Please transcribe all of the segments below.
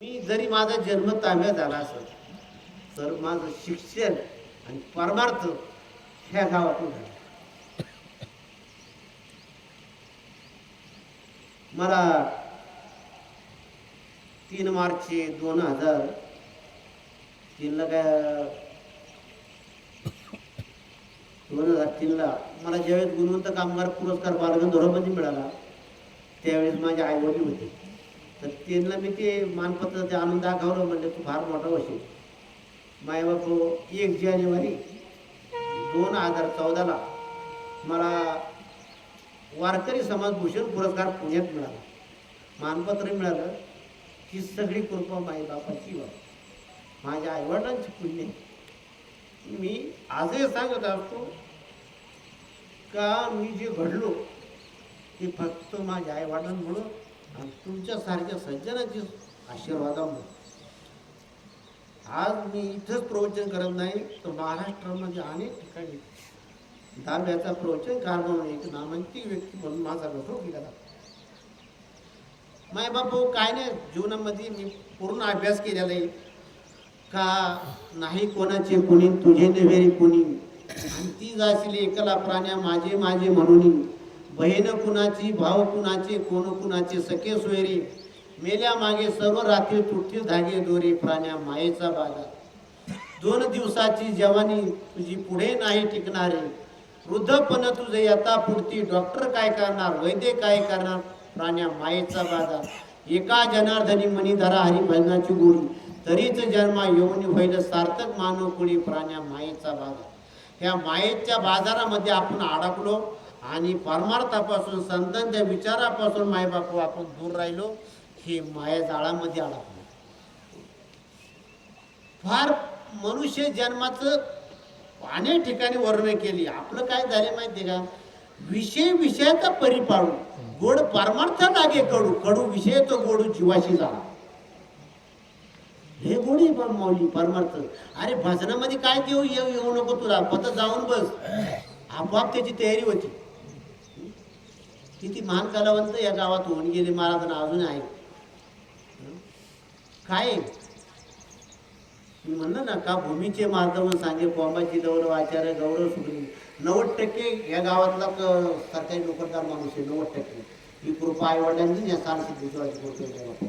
मी जरी माझा जन्म ताब्यात झाला असत तर माझं शिक्षण आणि परमार्थ ह्या गावातून झालं. मला तीन मार्च दोन हजार तीनला काय दोन हजार तीनला मला ज्यावेळेस गुणवंत कामगार पुरस्कार बालगंधोरामध्ये मिळाला त्यावेळेस माझे आईवडील होते. तर त्यांना मी ते मानपत्र ते आणून दाखवलं म्हणजे तू फार मोठा होशील. मायबाप एक जानेवारी दोन हजार चौदाला मला वारकरी समाजभूषण पुरस्कार पुण्यात मिळाला. मानपत्र मिळालं ही सगळी कृपा माईबापाची वा माझ्या आईवडिलांची पुण्य. मी आजही सांगत असतो का मी जे घडलो ते फक्त माझ्या आईवडिलांमुळं आणि तुमच्यासारख्या सज्जनाची आशीर्वादामुळे. आज मी इथंच प्रवचन करत नाही तर महाराष्ट्रामध्ये अनेक ठिकाणी दाव्याचा प्रवचन कार म्हणून एक नामांकित व्यक्ती म्हणून माझा गौरव केला जातो. माय बापू काय नाही जीवनामध्ये मी पूर्ण अभ्यास केलेला आहे. का नाही कोणाचे कुणी तुझे नव्हे कुणी. आणि ती जाशील एकला प्राण्या माझे माझे म्हणून. बहीण कुणाची भाव कुणाची कोण कुणाची सखे सोयरी मेल्या मागे सर्व रात्री तुटतील धागे दोरे प्राण्या मायेचा बाजार दोन दिवसाची जवानी तुझी पुढे नाही टिकणारे. वृद्धपण तुझे यथा पुढती. डॉक्टर काय करणार? वैद्य काय करणार? प्राण्या मायेचा बाजार एका जनार्दनी मणिधरा हरिभजनाची गोडी तरीच जन्मा येऊन होईल सार्थक मानव कुणी? प्राण्या मायेचा बाजार ह्या मायेच्या बाजारामध्ये आपण अडकलो. आणि परमार्थापासून संतांच्या विचारापासून मायबापू आपण दूर राहिलो हे माया जाळामध्ये अडकलो फार मनुष्य जन्माचं अनेक ठिकाणी वर्णन केली. आपलं काय झाले माहिती का? विषय विषयाचा परिपाडू गोड परमार्थ लागे कडू. कडू विषय तो गोडू जीवाशी झाला. हे गोडी पण माऊली परमार्थ. अरे भजनामध्ये काय देऊ येऊ येऊ नको तुला. फक्त जाऊन बस. आपोआप त्याची तयारी होती. किती महान कलावंत या गावात होऊन गेले महाराजांना अजून आहे. काय? मी म्हणलं ना का भूमीचे मार्गवन सांगे कोंबाची गौरव आचार्य गौरव सुग्री नव्वद टक्के या गावातला सरकारी नोकरदार माणूस आहे नव्वद टक्के. ही कृपा आईवडिलांची या सारखी दुसऱ्याची कृपा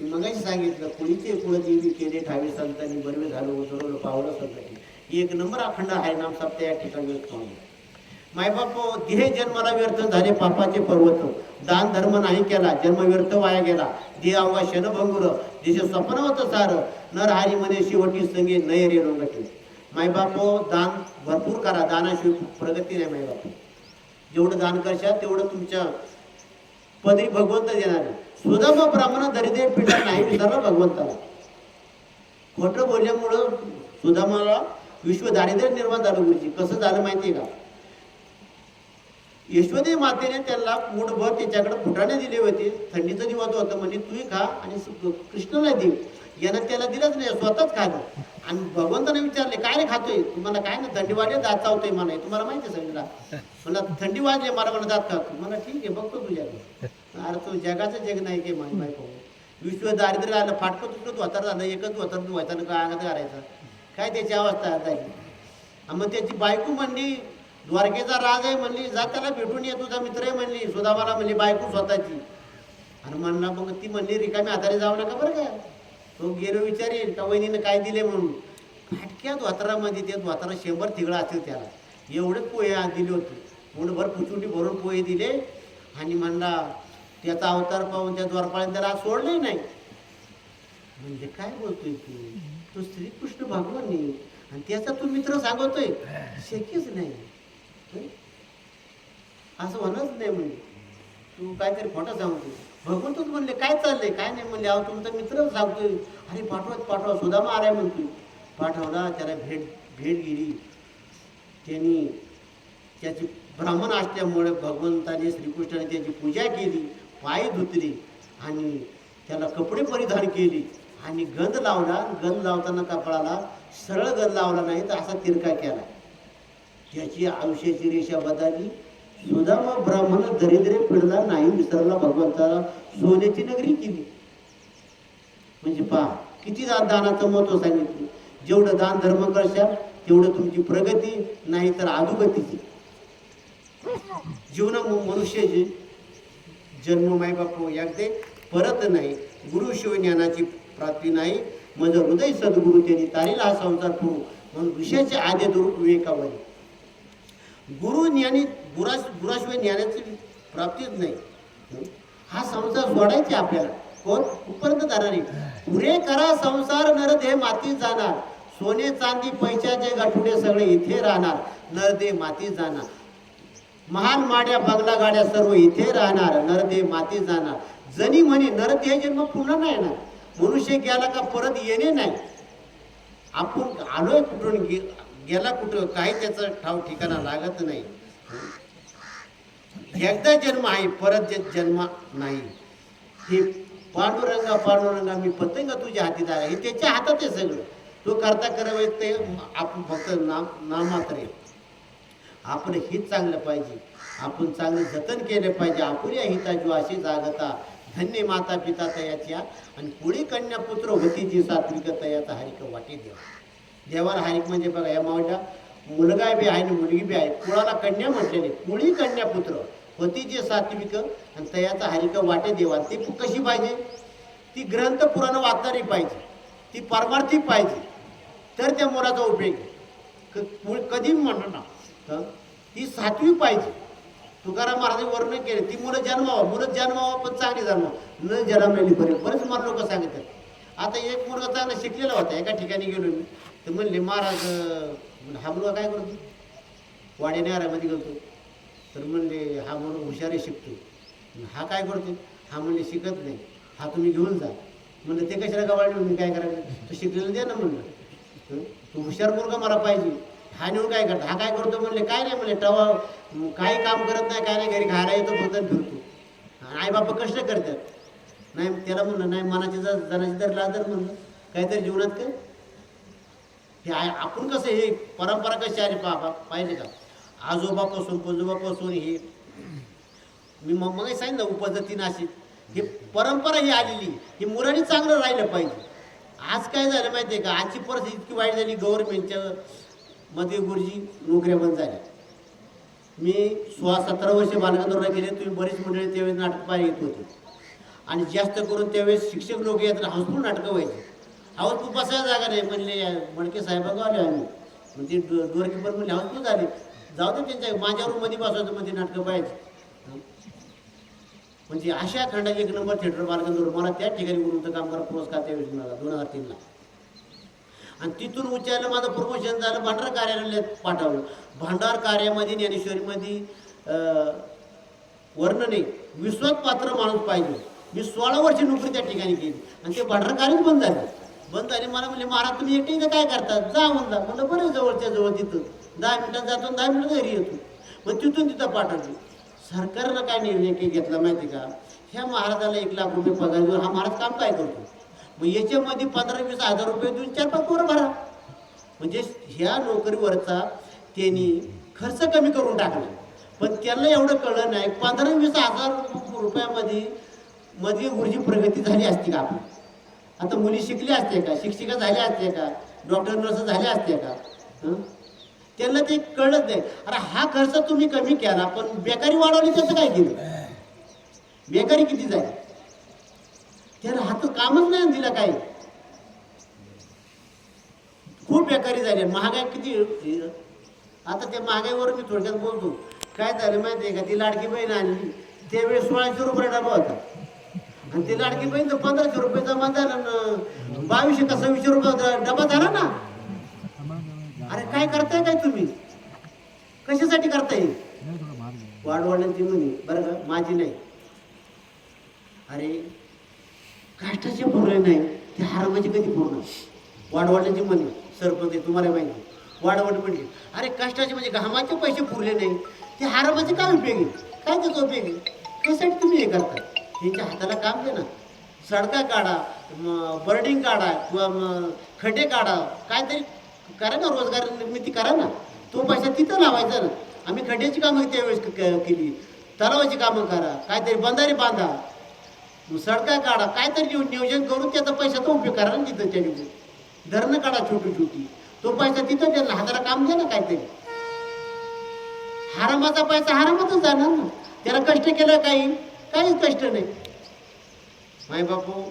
मी मगाशी सांगितलं कुणीचे कुळदेवी केले ठावे संतांनी बरवे झालो उतरवलं पावलं संतांनी. एक नंबर अखंड आहे नाम सप्त या ठिकाणी मायबाप देह जन्माला व्यर्थ झाले पापाचे पर्वत. दान धर्म नाही केला जन्म व्यर्थ वाया गेला. देह अवघा क्षणभंगुर देश स्वप्न होतं सार. नर हरी म्हणे शेवटी संगे नय रे रोगटे मायबाप दान भरपूर करा दानाशिवाय प्रगती नाही मायबाप. जेवढं दान करशाल तेवढं तुमच्या पदरी भगवंत देणार आहे. ब्राह्मण दरिद्र पिढा नाही विसरला भगवंताला. खोटं बोलल्यामुळं सुदामाला विश्व दारिद्र्य निर्माण झालं गुरुजी. कसं झालं माहितीये का? यशोदे मातेने त्याला पोटभर त्याच्याकडे फुटाणे दिले होते. थंडीचं दिवस होतं म्हणजे तूही खा आणि कृष्णाला दे यानं त्याला दिलंच नाही स्वतःच खाल्लं. आणि भगवंताने विचारले काय रे खातोय? तुम्हाला काय ना थंडी वाजले दात चावतोय मला तुम्हाला माहिती सगळीला. मला थंडी वाजली मला मला दात खातो मला ठीक आहे बघतो तुझ्याकडे अरे तो जगाचं जग नाही की माझी बायको. विश्व दारिद्र्य आलं फाटकं तुटलं धोतर झालं एकच धोतर व्हायचा काय अंगात करायचं काय त्याची अवस्था झाली आहे मग त्याची बायको म्हणली द्वारकेचा राज आहे म्हणली जाताला भेटून ये तुझा मित्र आहे म्हणली सुदामाला म्हणली बायको स्वतःची. अरे म्हणला मग ती म्हणली रिकामी हाताने जाऊ नका बरं का. तो गेलो विचारेल का वहिनीनं काय दिले म्हणून? फाटक्या द्वातरामध्ये ते द्वातरा शंभर तिघडा असेल त्याला. एवढे पोहे दिले होते. मुठभर पुचुंडी भरून पोहे दिले आणि म्हणला त्याचा अवतार पाहून त्या द्वारपाळ्याने त्याला सोडले नाही. म्हणजे काय बोलतोय तू? तो श्रीकृष्ण भगवान आणि त्याचा तू मित्र सांगतोय. शक्यच नाही. असं म्हणच नाही म्हणजे तू काहीतरी खोटं सांगतो भगवंतच म्हणले काय चाललंय? काय नाही? म्हणले अहो तुमचा मित्रच सांगतोय. अरे पाठवा पाठवा सुद्धा आलाय म्हणतोय. पाठवला त्याला भेट भेट गेली. त्यांनी त्याची ब्राह्मण असल्यामुळे भगवंताने श्रीकृष्णाने त्याची पूजा केली पाय धुतली आणि त्याला कपडे परिधान केली आणि गंध लावला गंध लावताना कपडाला सरळ गंध लावला नाही तर असा तिरका केला. ज्याची आयुष्याची रेषा बदलली. सुदामा ब्राह्मण दरिद्रे पिडला नाही विसरला भगवंताला. सोन्याची नगरी केली. म्हणजे पहा किती दा- दानाचं महत्त्व सांगितलं. जेवढं दान धर्म करशाल तेवढं तुमची प्रगती नाही तर अधोगतीची. जीवन मनुष्याची जन्म मायबाप यागते परत नाही. गुरु शिव ज्ञानाची प्राप्ती नाही. म्हणजे हृदय सद्गुरु त्यांनी तारीला हा संसार पुरू म्हणून विषयाचे आदे दुरू विवेकावर. गुरु ज्ञानी गुरा गुराशिवाय ज्ञानाची प्राप्तीच नाही. हा संसार सोडायचे आपल्याला. कोण? कुठपर्यंत जाणार नाही पुरे करा संसार नरदेह माती जाणार. सोने चांदी पैशाचे गाठुडे सगळे इथे राहणार. नरदेह माती जाणार. महान माड्या बंगला गाड्या सर्व इथे राहणार. नरदेह माती जाणार. जनी म्हणे नरदेह जन्म पुन्हा नाही येणार. मनुष्य गेला का परत येणे नाही. आपण आलोय कुठून? गेला कुठं काही त्याचं ठाव ठिकाणा लागत नाही. एकदा जन्म आहे परत जन्म नाही. हे पांडुरंगा पांडुरंगा मी पतंग तुझ्या हाती दारा हे त्याच्या हातात आहे सगळं. तो करता करावं ते आपण फक्त नाम नामात्र आहे आपण हित चांगलं पाहिजे. आपण चांगलं जतन केलं पाहिजे. आपुल्या हिताजू अशी जागता. धन्य माता पिता तयाच्या आणि पुढे कन्या पुत्र होती जी सात्विक तयाचा हरिक वाटे देवा. देवाला हरिक म्हणजे बघा या मावल्या मुलगा बी आहे आणि मुलगी बी आहे. कुळाला कन्या म्हटलेली. कुळी कन्या पुत्र. होती जे सात्विक आणि तयाचा हरिक वाटे देवा ती कशी पाहिजे? ती ग्रंथ पुराण वाचणारी पाहिजे. ती परमार्थी पाहिजे. तर त्या मुलाचा उपयोग क- कधी म्हणणार ना. ती सातवी पाहिजे. तुकाराम महाराज वर्णन केले. ती मुलं जन्मावं. मुलं जन्मावं पण चांगली जन्मावं. न जन्मलेली बरे बरेच मला लोक सांगतात आता एक मुलगा चांगला शिकलेला होता. एका ठिकाणी गेलो मी. तर म्हणले महाराज अं, हा मुलगा काय करतो? वाडे नारामध्ये करतो तर म्हणले हा मुलगा हुशारी शिकतो. हा काय करतो? हा म्हणले शिकत नाही. हा तुम्ही घेऊन जा. म्हणलं ते कशाला गवाळले मी काय करायचं? तू शिकलेलं दे ना म्हणलं. तू हुशार मुलगा मला पाहिजे. हा नेऊन काय करतो? हा काय करतो? म्हणले काय नाही म्हणले टवा काही काम करत नाही काय नाही घरी घायला येतो फक्त फिरतो आई बापा कष्ट करतात. नाही त्याला म्हणलं नाही मनाची जर जनाची तर लादर म्हणलं काहीतरी जीवनात काय हे आहे. आपण कसं हे परंपरा कशी आली बाबा पाहिजे का? आजोबापासून पंजोबापासून हे मी मग मग सांगितलं उपजती नाशिक. हे परंपरा ही आलेली. हे मुलांनी चांगलं राहिलं पाहिजे. आज काय झालं माहिती आहे का? आजची परिस्थिती इतकी वाईट झाली गव्हर्नमेंटच्या मध्ये गुरुजी नोकऱ्या बंद झाल्या. मी सोळा सतरा वर्ष बालगंधर्वला गेले तुम्ही बरीच मंडळी त्यावेळेस नाटक पाहायला येत होते. आणि जास्त करून त्यावेळेस शिक्षक लोक येतात हाऊसफुल नाटकं व्हायची. हाऊसफुल बसायला जागा नाही. म्हणले मडके साहेबांना आले आम्ही. म्हणजे डोरकीपर म्हणले हाऊसफुल झाले. जाऊ दे त्यांच्या माझ्या रूममध्ये बसवायचं मध्ये नाटकं पाहिजे म्हणजे अशा खंडाचे एक नंबर थिएटर बालगंधर्व मला त्या ठिकाणी गुरुत्व कामगार पुरस्कार त्यावेळेस मिळाला दोन हजार तीनला. आणि तिथून उच्चारलं माझं प्रमोशन झालं भांडार कार्यालयात पाठवलं. भांडार कार्यामध्ये ज्ञानेश्वरीमध्ये वर्णने विश्वास पात्र माणूस पाहिजे. मी सोळा वर्ष नोकरी त्या ठिकाणी केली. आणि ते भांडार कार्यच बंद झाले. बंद झाले. मला म्हणले महाराज तुम्ही एकटे इथं काय करता? जा म्हणला. म्हणलं बरं जवळच्या जवळ तिथं. दहा मिनिटात जातो आणि दहा मिनिटं घरी येतो. मग तिथून तिथं पाठवली. सरकारनं काय निर्णय काही घेतला माहिती का? ह्या महाराजाला एक लाख रुपये पगार देऊन हा महाराज काम काय करतो? मग याच्यामध्ये पंधरा वीस हजार रुपये देऊन चार पाच पोरं भरा. म्हणजे ह्या नोकरीवरचा त्यांनी खर्च कमी करून टाकला. पण त्यांना एवढं कळलं नाही पंधरा वीस हजार रुपयामध्ये मध्ये गुरुजी प्रगती झाली असती का आपली? आता मुली शिकल्या असते का? शिक्षिका झाल्या असते का? डॉक्टर नर्स झाल्या असते का? हं? त्यांना ते कळत नाही. अरे हा खर्च तुम्ही कमी केला पण बेकारी वाढवली त्याचं काय केलं बेकारी किती झाली? त्याला हात कामच नाही दिलं काही. खूप बेकारी झाली. महागाई किती? आता त्या महागाईवर मी थोडक्यात बोलतो. काय झालं माहिती आहे का? ती लाडकी बहीण आणली. त्यावेळेस सोळाशे रुपये डबा होता. आणि ती लाडकी बहीण पंधराशे रुपये जमा झाला ना बावीसशे का सव्वीसशे रुपये डबा झाला ना? अरे काय करताय काय तुम्ही? कशासाठी करताय? वाढवण्याची म्हणे. बरं का? माझी नाही. अरे काष्टाचे पूर्ण नाही ते हरवायचे कधी पूर्ण वाढवण्याची म्हणे. सरपंच आहे, तुम्हाला माहिती वाढवण म्हणजे अरे कष्टाचे म्हणजे घामाचे पैसे पुरले नाही. ते हरवायचे काय उपयोग? आहे काय त्याचा उपयोग आहे? कशासाठी तुम्ही हे करता त्यांच्या हाताला काम दे ना. सडका काढा बर्डिंग काढा किंवा खड्डे काढा. काहीतरी करा ना रोजगार निर्मिती करा ना. तो पैसा तिथं लावायचा ना. आम्ही खड्ड्याची कामं त्यावेळेस क- केली. तलावाची कामं करा. काहीतरी बंधारे बांधा. सडका काढा. काहीतरी नियोजन करून त्याचा पैशाचा उपयोग करा ना तिथं त्याने धरणं काढा छोटी छोटी तो पैसा तिथं द्या हाताला काम द्या ना काहीतरी. हरामाचा पैसा हरामातच जाणार ना. त्याला कष्ट केलं काही? काहीच कष्ट नाही. माय बापू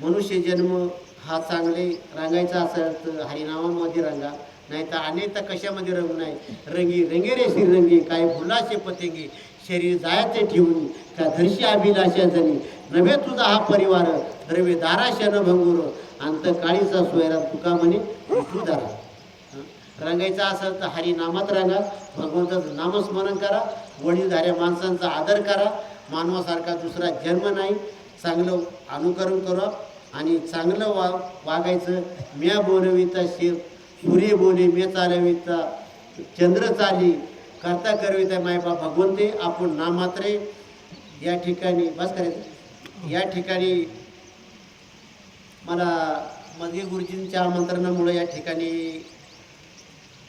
मनुष्य जन्म हा चांगले रंगायचा असेल तर हरिनामामध्ये रंगा नाही तर अनेक तर कशामध्ये रंग नाही. रंगी रंगेरे रे रंगी काय फुलाचे पतेंगी शरीर जायचे ठेवून त्या धरशी अभिलाषा जणी नव्हे तुझा हा परिवार द्रव्य दाराशन भंगुर अंत काळीचा सोयरा तुका म्हणे दारा रंगायचं असेल तर हरिनामात रंगा भगवंताचं नामस्मरण करा वडीलधाऱ्या माणसांचा आदर करा. मानवासारखा दुसरा जन्म नाही. चांगलं अनुकरण करा आणि चांगलं वा वागायचं. म्या बोलविता शिर सूर्य बोले मे चालविता चंद्र चाली करता करविता मायबा भगवंते आपण नामात्रे या ठिकाणी बस करायचं या ठिकाणी मला मधे गुरुजींच्या आमंत्रणामुळे या ठिकाणी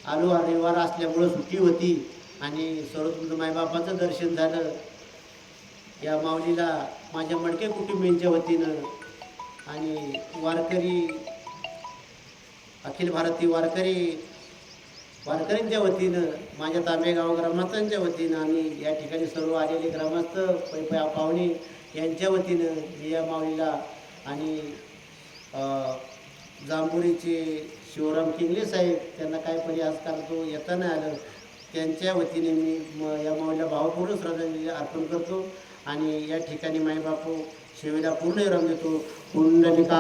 आलो रविवार असल्यामुळं सुट्टी होती आणि सर्वतुंद मायबापाचं दर्शन झालं. या माऊलीला माझ्या मडके कुटुंबियांच्या वतीनं आणि वारकरी अखिल भारतीय वारकरी वारकऱ्यांच्या वतीनं माझ्या तांबेगाव ग्रामस्थांच्या वतीनं आणि या ठिकाणी सर्व आलेले ग्रामस्थ पैपया पाहुणे यांच्या वतीनं मी या माऊलीला आणि अ, जांभुरीचे शिवराम किंगले साहेब त्यांना काय पर्यास करतो येता नाही आलं. त्यांच्या वतीने मी म या माऊलीला भावपूर्ण श्रद्धांजली अर्पण करतो आणि या ठिकाणी माईबापू शिवेला पूर्ण विराम देतो. पुंडलिका.